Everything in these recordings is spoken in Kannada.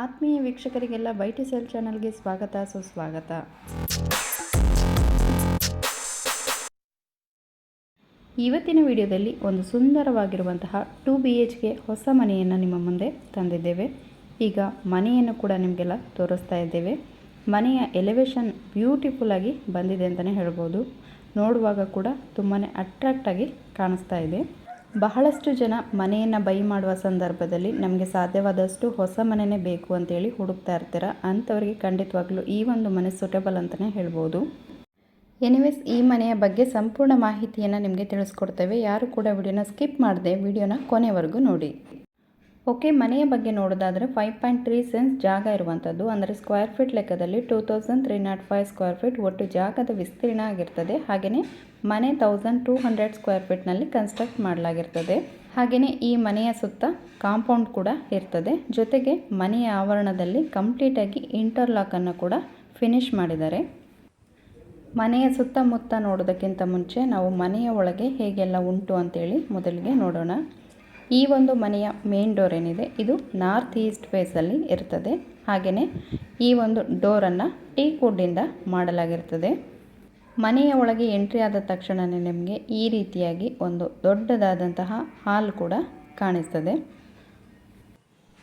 ಆತ್ಮೀಯ ವೀಕ್ಷಕರಿಗೆಲ್ಲ ಬೈ ಟಿ ಸೆಲ್ ಚಾನಲ್ಗೆ ಸ್ವಾಗತ, ಸುಸ್ವಾಗತ. ಇವತ್ತಿನ ವಿಡಿಯೋದಲ್ಲಿ ಒಂದು ಸುಂದರವಾಗಿರುವಂತಹ ಟು ಬಿ ಎಚ್ ಕೆ ಹೊಸ ಮನೆಯನ್ನು ನಿಮ್ಮ ಮುಂದೆ ತಂದಿದ್ದೇವೆ. ಈಗ ಮನೆಯನ್ನು ಕೂಡ ನಿಮಗೆಲ್ಲ ತೋರಿಸ್ತಾ ಇದ್ದೇವೆ. ಮನೆಯ ಎಲಿವೇಶನ್ ಬ್ಯೂಟಿಫುಲ್ ಆಗಿ ಬಂದಿದೆ ಅಂತಲೇ ಹೇಳ್ಬೋದು. ನೋಡುವಾಗ ಕೂಡ ತುಂಬಾ ಅಟ್ರಾಕ್ಟಾಗಿ ಕಾಣಿಸ್ತಾ ಇದೆ. ಬಹಳಷ್ಟು ಜನ ಮನೆಯನ್ನು ಬೈ ಮಾಡುವ ಸಂದರ್ಭದಲ್ಲಿ ನಮಗೆ ಸಾಧ್ಯವಾದಷ್ಟು ಹೊಸ ಮನೆಯೇ ಬೇಕು ಅಂತೇಳಿ ಹುಡುಕ್ತಾ ಇರ್ತೀರ? ಅಂಥವ್ರಿಗೆ ಖಂಡಿತವಾಗ್ಲೂ ಈ ಒಂದು ಮನೆ ಸೂಟಬಲ್ ಅಂತಲೇ ಹೇಳ್ಬೋದು. ಎನಿವೇಸ್ ಈ ಮನೆಯ ಬಗ್ಗೆ ಸಂಪೂರ್ಣ ಮಾಹಿತಿಯನ್ನು ನಿಮಗೆ ತಿಳಿಸ್ಕೊಡ್ತೇವೆ. ಯಾರು ಕೂಡ ವಿಡಿಯೋನ ಸ್ಕಿಪ್ ಮಾಡದೆ ವಿಡಿಯೋನ ಕೊನೆವರೆಗೂ ನೋಡಿ. ಓಕೆ ಮನೆಯ ಬಗ್ಗೆ ನೋಡೋದಾದರೆ ಫೈವ್ ಪಾಯಿಂಟ್ ತ್ರೀ ಸೆನ್ಸ್ ಜಾಗ ಇರುವಂಥದ್ದು. ಅಂದರೆ ಸ್ಕ್ವೇರ್ ಫೀಟ್ ಲೆಕ್ಕದಲ್ಲಿ two thousand three not five square feet ಒಟ್ಟು ಜಾಗದ ವಿಸ್ತೀರ್ಣ ಆಗಿರ್ತದೆ. ಹಾಗೆಯೇ ಮನೆ ತೌಸಂಡ್ ಟೂ ಹಂಡ್ರೆಡ್ ಸ್ಕ್ವೇರ್ ಫೀಟ್ನಲ್ಲಿ ಕನ್ಸ್ಟ್ರಕ್ಟ್ ಮಾಡಲಾಗಿರ್ತದೆ. ಹಾಗೆಯೇ ಈ ಮನೆಯ ಸುತ್ತ ಕಾಂಪೌಂಡ್ ಕೂಡ ಇರ್ತದೆ. ಜೊತೆಗೆ ಮನೆಯ ಆವರಣದಲ್ಲಿ ಕಂಪ್ಲೀಟಾಗಿ ಇಂಟರ್ಲಾಕನ್ನು ಕೂಡ ಫಿನಿಶ್ ಮಾಡಿದ್ದಾರೆ. ಮನೆಯ ಸುತ್ತಮುತ್ತ ನೋಡೋದಕ್ಕಿಂತ ಮುಂಚೆ ನಾವು ಮನೆಯ ಒಳಗೆ ಹೇಗೆಲ್ಲ ಉಂಟು ಅಂತೇಳಿ ಮೊದಲಿಗೆ ನೋಡೋಣ. ಈ ಒಂದು ಮನೆಯ ಮೇನ್ ಡೋರ್ ಏನಿದೆ, ಇದು ನಾರ್ತ್ ಈಸ್ಟ್ ಫೇಸಲ್ಲಿ ಇರ್ತದೆ. ಹಾಗೆಯೇ ಈ ಒಂದು ಡೋರನ್ನು ಟೀ ವುಡ್ಡಿಂದ ಮಾಡಲಾಗಿರ್ತದೆ. ಮನೆಯ ಒಳಗೆ ಎಂಟ್ರಿ ಆದ ತಕ್ಷಣವೇ ನಿಮಗೆ ಈ ರೀತಿಯಾಗಿ ಒಂದು ದೊಡ್ಡದಾದಂತಹ ಹಾಲ್ ಕೂಡ ಕಾಣಿಸ್ತದೆ.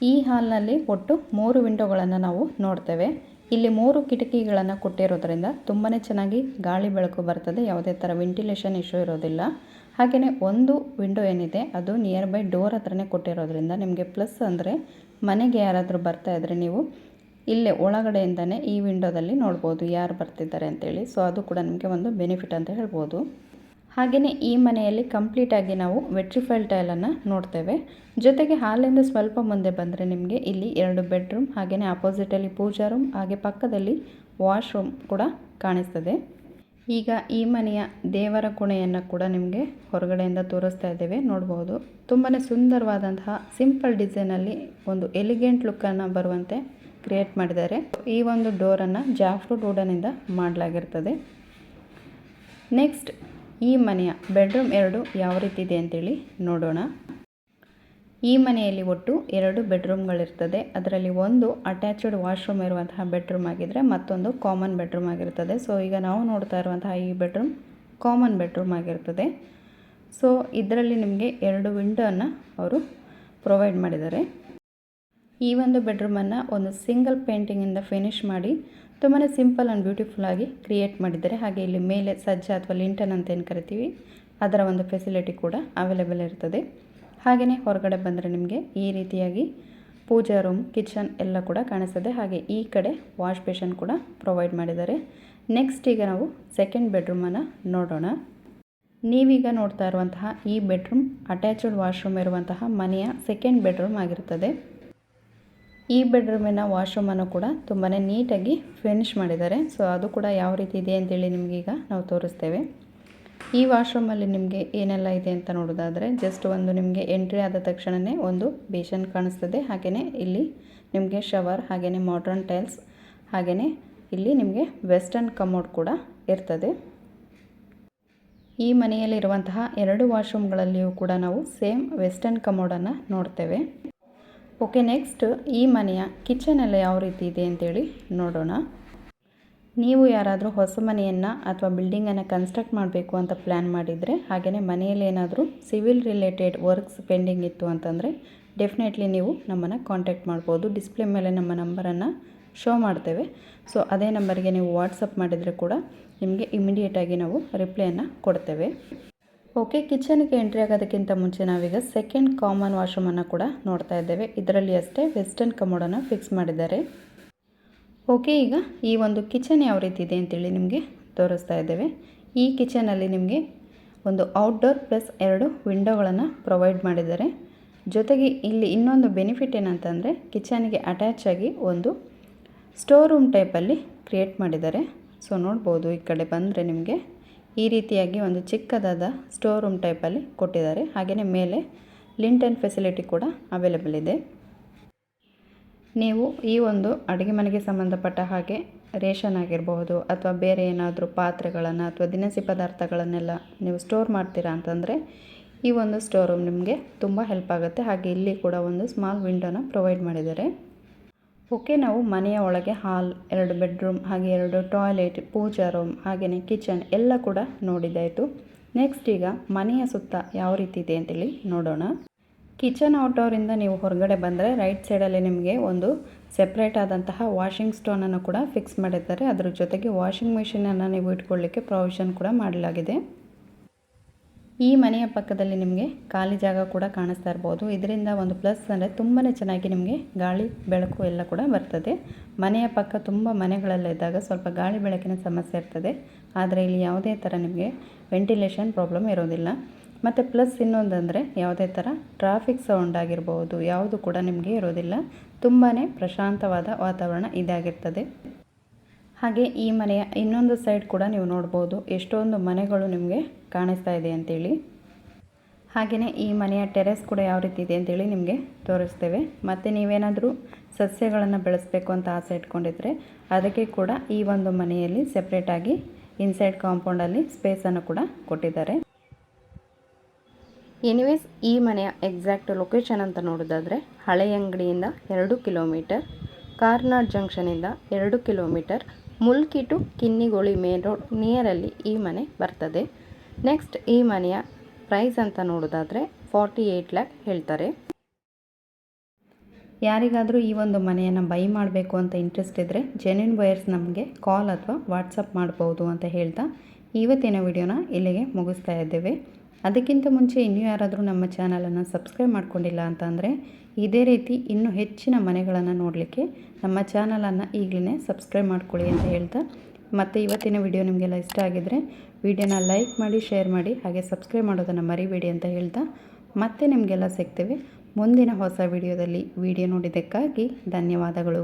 ಈ ಹಾಲ್ನಲ್ಲಿ ಒಟ್ಟು ಮೂರು ವಿಂಡೋಗಳನ್ನು ನಾವು ನೋಡ್ತೇವೆ. ಇಲ್ಲಿ ಮೂರು ಕಿಟಕಿಗಳನ್ನು ಕೊಟ್ಟಿರೋದ್ರಿಂದ ತುಂಬಾ ಚೆನ್ನಾಗಿ ಗಾಳಿ ಬೆಳಕು ಬರ್ತದೆ. ಯಾವುದೇ ಥರ ವೆಂಟಿಲೇಷನ್ ಇಶ್ಯೂ ಇರೋದಿಲ್ಲ. ಹಾಗೆಯೇ ಒಂದು ವಿಂಡೋ ಏನಿದೆ, ಅದು ನಿಯರ್ ಬೈ ಡೋರ್ ಹತ್ರನೇ ಕೊಟ್ಟಿರೋದ್ರಿಂದ ನಿಮಗೆ ಪ್ಲಸ್ ಅಂದರೆ ಮನೆಗೆ ಯಾರಾದರೂ ಬರ್ತಾ ಇದ್ದರೆ ನೀವು ಇಲ್ಲೇ ಒಳಗಡೆಯಿಂದನೇ ಈ ವಿಂಡೋದಲ್ಲಿ ನೋಡ್ಬೋದು ಯಾರು ಬರ್ತಿದ್ದಾರೆ ಅಂತೇಳಿ. ಸೊ ಅದು ಕೂಡ ನಿಮಗೆ ಒಂದು ಬೆನಿಫಿಟ್ ಅಂತ ಹೇಳ್ಬೋದು. ಹಾಗೆಯೇ ಈ ಮನೆಯಲ್ಲಿ ಕಂಪ್ಲೀಟಾಗಿ ನಾವು ವೆಟ್ರಿಫೈಲ್ ಟೈಲನ್ನು ನೋಡ್ತೇವೆ. ಜೊತೆಗೆ ಹಾಲಿಂದ ಸ್ವಲ್ಪ ಮುಂದೆ ಬಂದರೆ ನಿಮಗೆ ಇಲ್ಲಿ ಎರಡು ಬೆಡ್ರೂಮ್ ಹಾಗೆಯೇ ಆಪೋಸಿಟಲ್ಲಿ ಪೂಜಾ ರೂಮ್ ಹಾಗೆ ಪಕ್ಕದಲ್ಲಿ ವಾಶ್ರೂಮ್ ಕೂಡ ಕಾಣಿಸ್ತದೆ. ಈಗ ಈ ಮನೆಯ ದೇವರ ಕೋಣೆಯನ್ನು ಕೂಡ ನಿಮಗೆ ಹೊರಗಡೆಯಿಂದ ತೋರಿಸ್ತಾ ಇದ್ದೇವೆ. ನೋಡ್ಬೋದು. ತುಂಬಾ ಸುಂದರವಾದಂತಹ ಸಿಂಪಲ್ ಡಿಸೈನಲ್ಲಿ ಒಂದು ಎಲಿಗೆಂಟ್ ಲುಕ್ಕನ್ನು ಬರುವಂತೆ ಕ್ರಿಯೇಟ್ ಮಾಡಿದ್ದಾರೆ. ಈ ಒಂದು ಡೋರನ್ನು ಜಾಫ್ರೂಟ್ ವುಡನಿಂದ ಮಾಡಲಾಗಿರ್ತದೆ. ನೆಕ್ಸ್ಟ್ ಈ ಮನೆಯ ಬೆಡ್ರೂಮ್ ಎರಡು ಯಾವ ರೀತಿ ಇದೆ ಅಂತೇಳಿ ನೋಡೋಣ. ಈ ಮನೆಯಲ್ಲಿ ಒಟ್ಟು ಎರಡು ಬೆಡ್ರೂಮ್ಗಳಿರ್ತದೆ ಅದರಲ್ಲಿ ಒಂದು ಅಟ್ಯಾಚ್ಡ್ ವಾಶ್ರೂಮ್ ಇರುವಂತಹ ಬೆಡ್ರೂಮ್ ಆಗಿದ್ದರೆ ಮತ್ತೊಂದು ಕಾಮನ್ ಬೆಡ್ರೂಮ್ ಆಗಿರ್ತದೆ. ಸೊ ಈಗ ನಾವು ನೋಡ್ತಾ ಇರುವಂತಹ ಈ ಬೆಡ್ರೂಮ್ ಕಾಮನ್ ಬೆಡ್ರೂಮ್ ಆಗಿರ್ತದೆ. ಸೊ ಇದರಲ್ಲಿ ನಿಮಗೆ ಎರಡು ವಿಂಡೋನ ಅವರು ಪ್ರೊವೈಡ್ ಮಾಡಿದ್ದಾರೆ. ಈ ಒಂದು ಬೆಡ್ರೂಮನ್ನು ಒಂದು ಸಿಂಗಲ್ ಪೇಂಟಿಂಗಿಂದ ಫಿನಿಶ್ ಮಾಡಿ ತುಂಬಾ ಸಿಂಪಲ್ ಆ್ಯಂಡ್ ಬ್ಯೂಟಿಫುಲ್ ಆಗಿ ಕ್ರಿಯೇಟ್ ಮಾಡಿದ್ದಾರೆ. ಹಾಗೆ ಇಲ್ಲಿ ಮೇಲೆ ಸಜ್ಜ ಅಥವಾ ಲಿಂಟನ್ ಅಂತ ಏನು ಕರಿತೀವಿ, ಅದರ ಒಂದು ಫೆಸಿಲಿಟಿ ಕೂಡ ಅವೈಲೇಬಲ್ ಇರ್ತದೆ. ಹಾಗೆಯೇ ಹೊರಗಡೆ ಬಂದರೆ ನಿಮಗೆ ಈ ರೀತಿಯಾಗಿ ಪೂಜಾ ರೂಮ್ ಕಿಚನ್ ಎಲ್ಲ ಕೂಡ ಕಾಣಿಸ್ತದೆ. ಹಾಗೆ ಈ ಕಡೆ ವಾಶ್ ಬೇಷನ್ ಕೂಡ ಪ್ರೊವೈಡ್ ಮಾಡಿದ್ದಾರೆ. ನೆಕ್ಸ್ಟ್ ಈಗ ನಾವು ಸೆಕೆಂಡ್ ಬೆಡ್ರೂಮನ್ನು ನೋಡೋಣ. ನೀವೀಗ ನೋಡ್ತಾ ಇರುವಂತಹ ಈ ಬೆಡ್ರೂಮ್ ಅಟ್ಯಾಚ್ಡ್ ವಾಶ್ರೂಮ್ ಇರುವಂತಹ ಮನೆಯ ಸೆಕೆಂಡ್ ಬೆಡ್ರೂಮ್ ಆಗಿರ್ತದೆ. ಈ ಬೆಡ್ರೂಮಿನ ವಾಶ್ರೂಮನ್ನು ಕೂಡ ತುಂಬಾ ನೀಟಾಗಿ ಫಿನಿಶ್ ಮಾಡಿದ್ದಾರೆ. ಸೊ, ಅದು ಕೂಡ ಯಾವ ರೀತಿ ಇದೆ ಅಂತೇಳಿ ನಿಮಗೀಗ ನಾವು ತೋರಿಸ್ತೇವೆ. ಈ ವಾಶ್ರೂಮಲ್ಲಿ ನಿಮಗೆ ಏನೆಲ್ಲ ಇದೆ ಅಂತ ನೋಡೋದಾದರೆ, ಜಸ್ಟ್ ಒಂದು ನಿಮಗೆ ಎಂಟ್ರಿ ಆದ ತಕ್ಷಣವೇ ಒಂದು ಬೇಷನ್ ಕಾಣಿಸ್ತದೆ. ಹಾಗೆಯೇ ಇಲ್ಲಿ ನಿಮಗೆ ಶವರ್ ಹಾಗೆಯೇ ಮಾಡ್ರನ್ ಟೈಲ್ಸ್ ಹಾಗೆಯೇ ಇಲ್ಲಿ ನಿಮಗೆ ವೆಸ್ಟರ್ನ್ ಕಮೋಡ್ ಕೂಡ ಇರ್ತದೆ. ಈ ಮನೆಯಲ್ಲಿರುವಂತಹ ಎರಡು ವಾಶ್ರೂಮ್ಗಳಲ್ಲಿಯೂ ಕೂಡ ನಾವು ಸೇಮ್ ವೆಸ್ಟರ್ನ್ ಕಮೋಡನ್ನು ನೋಡ್ತೇವೆ. ಓಕೆ ನೆಕ್ಸ್ಟ್ ಈ ಮನೆಯ ಕಿಚನ್ ಎಲ್ಲ ಯಾವ ರೀತಿ ಇದೆ ಅಂತೇಳಿ ನೋಡೋಣ. ನೀವು ಯಾರಾದರೂ ಹೊಸ ಮನೆಯನ್ನು ಅಥವಾ ಬಿಲ್ಡಿಂಗನ್ನು ಕನ್ಸ್ಟ್ರಕ್ಟ್ ಮಾಡಬೇಕು ಅಂತ ಪ್ಲ್ಯಾನ್ ಮಾಡಿದರೆ ಹಾಗೆಯೇ ಮನೆಯಲ್ಲಿ ಏನಾದರೂ ಸಿವಿಲ್ ರಿಲೇಟೆಡ್ ವರ್ಕ್ಸ್ ಪೆಂಡಿಂಗ್ ಇತ್ತು ಅಂತಂದರೆ ಡೆಫಿನೆಟ್ಲಿ ನೀವು ನಮ್ಮನ್ನು ಕಾಂಟ್ಯಾಕ್ಟ್ ಮಾಡ್ಬೋದು. ಡಿಸ್ಪ್ಲೇ ಮೇಲೆ ನಮ್ಮ ನಂಬರನ್ನು ಶೋ ಮಾಡ್ತೇವೆ. ಸೊ ಅದೇ ನಂಬರ್ಗೆ ನೀವು ವಾಟ್ಸಪ್ ಮಾಡಿದರೆ ಕೂಡ ನಿಮಗೆ ಇಮಿಡಿಯೇಟಾಗಿ ನಾವು ರಿಪ್ಲೈಯನ್ನು ಕೊಡ್ತೇವೆ. ಓಕೆ, ಕಿಚನ್ಗೆ ಎಂಟ್ರಿ ಆಗೋದಕ್ಕಿಂತ ಮುಂಚೆ ನಾವೀಗ ಸೆಕೆಂಡ್ ಕಾಮನ್ ವಾಶ್ರೂಮನ್ನು ಕೂಡ ನೋಡ್ತಾ ಇದ್ದೇವೆ. ಇದರಲ್ಲಿ ಅಷ್ಟೇ ವೆಸ್ಟರ್ನ್ ಕಮೋಡನ್ನು ಫಿಕ್ಸ್ ಮಾಡಿದ್ದಾರೆ. ಓಕೆ, ಈಗ ಈ ಒಂದು ಕಿಚನ್ ಯಾವ ರೀತಿ ಇದೆ ಅಂತೇಳಿ ನಿಮಗೆ ತೋರಿಸ್ತಾ ಇದ್ದೇವೆ. ಈ ಕಿಚನಲ್ಲಿ ನಿಮಗೆ ಒಂದು ಔಟ್ಡೋರ್ ಪ್ಲಸ್ ಎರಡು ವಿಂಡೋಗಳನ್ನು ಪ್ರೊವೈಡ್ ಮಾಡಿದ್ದಾರೆ. ಜೊತೆಗೆ ಇಲ್ಲಿ ಇನ್ನೊಂದು ಬೆನಿಫಿಟ್ ಏನಂತಂದರೆ ಕಿಚನ್ಗೆ ಅಟ್ಯಾಚ್ ಆಗಿ ಒಂದು ಸ್ಟೋರ್ ರೂಮ್ ಟೈಪಲ್ಲಿ ಕ್ರಿಯೇಟ್ ಮಾಡಿದ್ದಾರೆ. ಸೊ ನೋಡ್ಬೋದು ಈ ಕಡೆ ಬಂದರೆ ನಿಮಗೆ ಈ ರೀತಿಯಾಗಿ ಒಂದು ಚಿಕ್ಕದಾದ ಸ್ಟೋರ್ ರೂಮ್ ಟೈಪಲ್ಲಿ ಕೊಟ್ಟಿದ್ದಾರೆ. ಹಾಗೆಯೇ ಮೇಲೆ ಲಿಂಟನ್ ಫೆಸಿಲಿಟಿ ಕೂಡ ಅವೈಲೇಬಲ್ ಇದೆ. ನೀವು ಈ ಒಂದು ಅಡುಗೆ ಮನೆಗೆ ಸಂಬಂಧಪಟ್ಟ ಹಾಗೆ ರೇಷನ್ ಆಗಿರಬಹುದು ಅಥವಾ ಬೇರೆ ಏನಾದರೂ ಪಾತ್ರೆಗಳನ್ನು ಅಥವಾ ದಿನಸಿ ಪದಾರ್ಥಗಳನ್ನೆಲ್ಲ ನೀವು ಸ್ಟೋರ್ ಮಾಡ್ತೀರಾ ಅಂತಂದರೆ ಈ ಒಂದು ಸ್ಟೋರ್ ರೂಮ್ ನಿಮಗೆ ತುಂಬ ಹೆಲ್ಪ್ ಆಗುತ್ತೆ. ಹಾಗೆ ಇಲ್ಲಿ ಕೂಡ ಒಂದು ಸ್ಮಾಲ್ ವಿಂಡೋನ ಪ್ರೊವೈಡ್ ಮಾಡಿದ್ದಾರೆ. ಓಕೆ, ನಾವು ಮನೆಯ ಒಳಗೆ ಹಾಲ್, ಎರಡು ಬೆಡ್ರೂಮ್, ಹಾಗೆ ಎರಡು ಟಾಯ್ಲೆಟ್, ಪೂಜಾ ರೂಮ್ ಹಾಗೆಯೇ ಕಿಚನ್ ಎಲ್ಲ ಕೂಡ ನೋಡಿದ್ದಾಯಿತು ನೆಕ್ಸ್ಟ್ ಈಗ ಮನೆಯ ಸುತ್ತ ಯಾವ ರೀತಿ ಇದೆ ಅಂತೇಳಿ ನೋಡೋಣ. ಕಿಚನ್ ಔಟ್ಡೋರಿಂದ ನೀವು ಹೊರಗಡೆ ಬಂದರೆ ರೈಟ್ ಸೈಡಲ್ಲಿ ನಿಮಗೆ ಒಂದು ಸೆಪ್ರೇಟ್ ಆದಂತಹ ವಾಷಿಂಗ್ ಸ್ಟೋನನ್ನು ಕೂಡ ಫಿಕ್ಸ್ ಮಾಡಿದ್ದಾರೆ. ಅದರ ಜೊತೆಗೆ ವಾಷಿಂಗ್ ಮಿಷಿನನ್ನು ನೀವು ಇಟ್ಕೊಳ್ಳಿಕ್ಕೆ ಪ್ರೊವಿಷನ್ ಕೂಡ ಮಾಡಲಾಗಿದೆ. ಈ ಮನೆಯ ಪಕ್ಕದಲ್ಲಿ ನಿಮಗೆ ಖಾಲಿ ಜಾಗ ಕೂಡ ಕಾಣಿಸ್ತಾ ಇರ್ಬೋದು. ಇದರಿಂದ ಒಂದು ಪ್ಲಸ್ ಅಂದರೆ ತುಂಬಾ ಚೆನ್ನಾಗಿ ನಿಮಗೆ ಗಾಳಿ, ಬೆಳಕು ಎಲ್ಲ ಕೂಡ ಬರ್ತದೆ. ಮನೆಯ ಪಕ್ಕ ತುಂಬ ಮನೆಗಳಲ್ಲಿದ್ದಾಗ ಸ್ವಲ್ಪ ಗಾಳಿ, ಬೆಳಕಿನ ಸಮಸ್ಯೆ ಇರ್ತದೆ. ಆದರೆ ಇಲ್ಲಿ ಯಾವುದೇ ಥರ ನಿಮಗೆ ವೆಂಟಿಲೇಷನ್ ಪ್ರಾಬ್ಲಮ್ ಇರೋದಿಲ್ಲ. ಮತ್ತು ಪ್ಲಸ್ ಇನ್ನೊಂದು ಅಂದರೆ ಯಾವುದೇ ಥರ ಟ್ರಾಫಿಕ್ ಸೌಂಡ್ ಆಗಿರ್ಬೋದು, ಯಾವುದು ಕೂಡ ನಿಮಗೆ ಇರೋದಿಲ್ಲ. ತುಂಬಾ ಪ್ರಶಾಂತವಾದ ವಾತಾವರಣ ಇದಾಗಿರ್ತದೆ. ಹಾಗೆ ಈ ಮನೆಯ ಇನ್ನೊಂದು ಸೈಡ್ ಕೂಡ ನೀವು ನೋಡ್ಬೋದು. ಎಷ್ಟೊಂದು ಮನೆಗಳು ನಿಮಗೆ ಕಾಣಿಸ್ತಾ ಇದೆ ಅಂತೇಳಿ. ಹಾಗೆಯೇ ಈ ಮನೆಯ ಟೆರೆಸ್ ಕೂಡ ಯಾವ ರೀತಿ ಇದೆ ಅಂತೇಳಿ ನಿಮಗೆ ತೋರಿಸ್ತೇವೆ. ಮತ್ತು ನೀವೇನಾದರೂ ಸಸ್ಯಗಳನ್ನು ಬೆಳೆಸಬೇಕು ಅಂತ ಆಸೆ ಇಟ್ಕೊಂಡಿದ್ರೆ ಅದಕ್ಕೆ ಕೂಡ ಈ ಒಂದು ಮನೆಯಲ್ಲಿ ಸೆಪ್ರೇಟಾಗಿ ಇನ್ಸೈಡ್ ಕಾಂಪೌಂಡಲ್ಲಿ ಸ್ಪೇಸನ್ನು ಕೂಡ ಕೊಟ್ಟಿದ್ದಾರೆ. ಎನಿವೇಸ್ ಈ ಮನೆಯ ಎಕ್ಸಾಕ್ಟ್ ಲೊಕೇಶನ್ ಅಂತ ನೋಡೋದಾದರೆ ಹಳೆಯ ಅಂಗಡಿಯಿಂದ ಎರಡು ಕಿಲೋಮೀಟರ್ ಕಾರ್ನಾಡ್ ಜಂಕ್ಷನಿಂದ ಎರಡು kilometre Mulki to Kinnigoli main road ನಿಯರಲ್ಲಿ ಈ ಮನೆ ಬರ್ತದೆ. ನೆಕ್ಸ್ಟ್ ಈ ಮನೆಯ ಪ್ರೈಸ್ ಅಂತ ನೋಡೋದಾದರೆ ಫಾರ್ಟಿ ಏಯ್ಟ್ ಲ್ಯಾಕ್ ಹೇಳ್ತಾರೆ. ಯಾರಿಗಾದರೂ ಈ ಒಂದು ಮನೆಯನ್ನು ಬೈ ಮಾಡಬೇಕು ಅಂತ ಇಂಟ್ರೆಸ್ಟ್ ಇದ್ದರೆ ಜೆನ್ಯೂನ್ ಬಯರ್ಸ್ ನಮಗೆ ಕಾಲ್ ಅಥವಾ ವಾಟ್ಸಪ್ ಮಾಡ್ಬೋದು ಅಂತ ಹೇಳ್ತಾ ಇವತ್ತಿನ ವಿಡಿಯೋನ ಇಲ್ಲಿಗೆ ಮುಗಿಸ್ತಾ ಇದ್ದೇವೆ. ಅದಕ್ಕಿಂತ ಮುಂಚೆ ಇನ್ನೂ ಯಾರಾದರೂ ನಮ್ಮ ಚಾನಲನ್ನು ಸಬ್ಸ್ಕ್ರೈಬ್ ಮಾಡ್ಕೊಂಡಿಲ್ಲ ಅಂತಂದರೆ ಇದೇ ರೀತಿ ಇನ್ನೂ ಹೆಚ್ಚಿನ ಮನೆಗಳನ್ನು ನೋಡಲಿಕ್ಕೆ ನಮ್ಮ ಚಾನಲನ್ನು ಈಗಲೇ ಸಬ್ಸ್ಕ್ರೈಬ್ ಮಾಡ್ಕೊಳ್ಳಿ ಅಂತ ಹೇಳ್ತಾ, ಮತ್ತು ಇವತ್ತಿನ ವಿಡಿಯೋ ನಿಮಗೆಲ್ಲ ಇಷ್ಟ ಆಗಿದ್ದರೆ ವಿಡಿಯೋನ ಲೈಕ್ ಮಾಡಿ, ಶೇರ್ ಮಾಡಿ, ಹಾಗೆ ಸಬ್ಸ್ಕ್ರೈಬ್ ಮಾಡೋದನ್ನು ಮರಿಬೇಡಿ ಅಂತ ಹೇಳ್ತಾ, ಮತ್ತೆ ನಿಮಗೆಲ್ಲ ಸಿಗ್ತೇವೆ ಮುಂದಿನ ಹೊಸ ವಿಡಿಯೋದಲ್ಲಿ. ವಿಡಿಯೋ ನೋಡಿದ್ದಕ್ಕಾಗಿ ಧನ್ಯವಾದಗಳು.